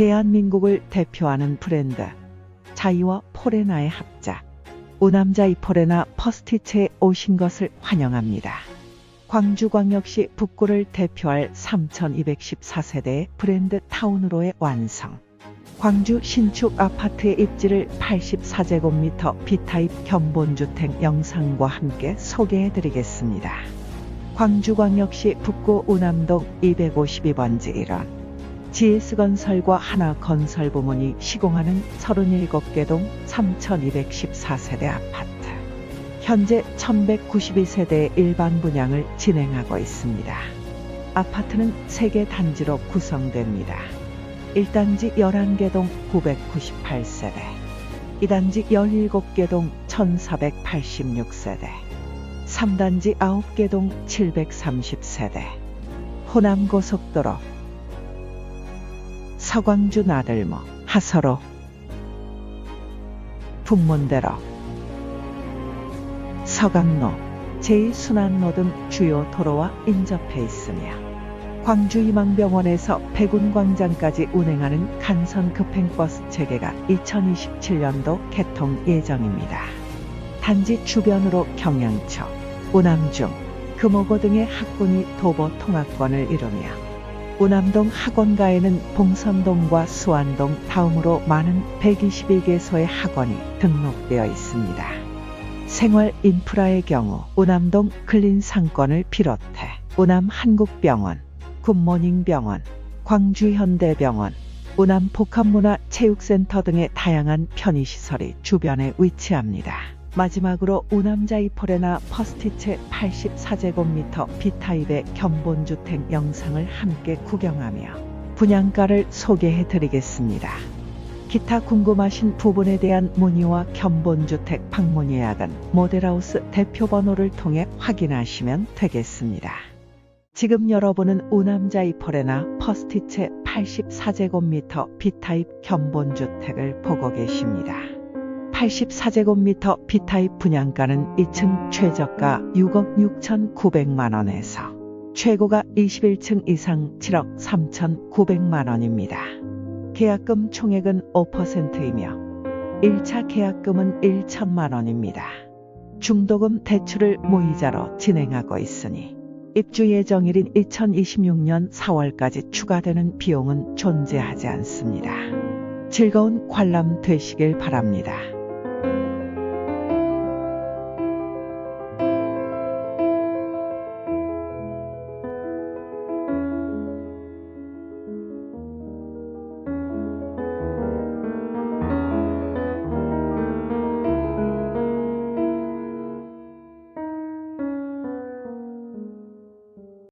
대한민국을 대표하는 브랜드 자이와 포레나의 합작 오남자 이 포레나 퍼스티체에 오신 것을 환영합니다. 광주광역시 북구를 대표할 3214세대의 브랜드 타운으로의 완성. 광주 신축 아파트의 입지를 84제곱미터 B타입 견본주택 영상과 함께 소개해 드리겠습니다. 광주광역시 북구 우남동 252번지 1원 GS건설과 하나건설 부문이 시공하는 37개 동 3214세대 아파트. 현재 1192세대의 일반 분양을 진행하고 있습니다. 아파트는 3개 단지로 구성됩니다. 1단지 11개 동 998세대, 2단지 17개 동 1486세대, 3단지 9개 동 730세대, 호남고속도로, 서광주 나들모, 하서로, 북문대로, 서강로, 제2순환로 등 주요 도로와 인접해 있으며 광주희망병원에서 백운광장까지 운행하는 간선 급행버스 체계가 2027년도 개통 예정입니다. 단지 주변으로 경양초, 우남중, 금오고 등의 학군이 도보 통학권을 이루며 우남동 학원가에는 봉선동과 수안동 다음으로 많은 121개소의 학원이 등록되어 있습니다. 생활 인프라의 경우 우남동 클린 상권을 비롯해 우남 한국병원, 굿모닝병원, 광주현대병원, 우남 복합문화체육센터 등의 다양한 편의시설이 주변에 위치합니다. 마지막으로 우남자이포레나 퍼스티체 84제곱미터 B타입의 견본주택 영상을 함께 구경하며 분양가를 소개해 드리겠습니다. 기타 궁금하신 부분에 대한 문의와 견본주택 방문 예약은 모델하우스 대표 번호를 통해 확인하시면 되겠습니다. 지금 여러분은 우남자이포레나 퍼스티체 84제곱미터 B타입 견본주택을 보고 계십니다. 84제곱미터 B타입 분양가는 2층 최저가 6억 6천9백만 원에서 최고가 21층 이상 7억 3천9백만 원입니다. 계약금 총액은 5%이며 1차 계약금은 1천만 원입니다. 중도금 대출을 무이자로 진행하고 있으니 입주 예정일인 2026년 4월까지 추가되는 비용은 존재하지 않습니다. 즐거운 관람 되시길 바랍니다.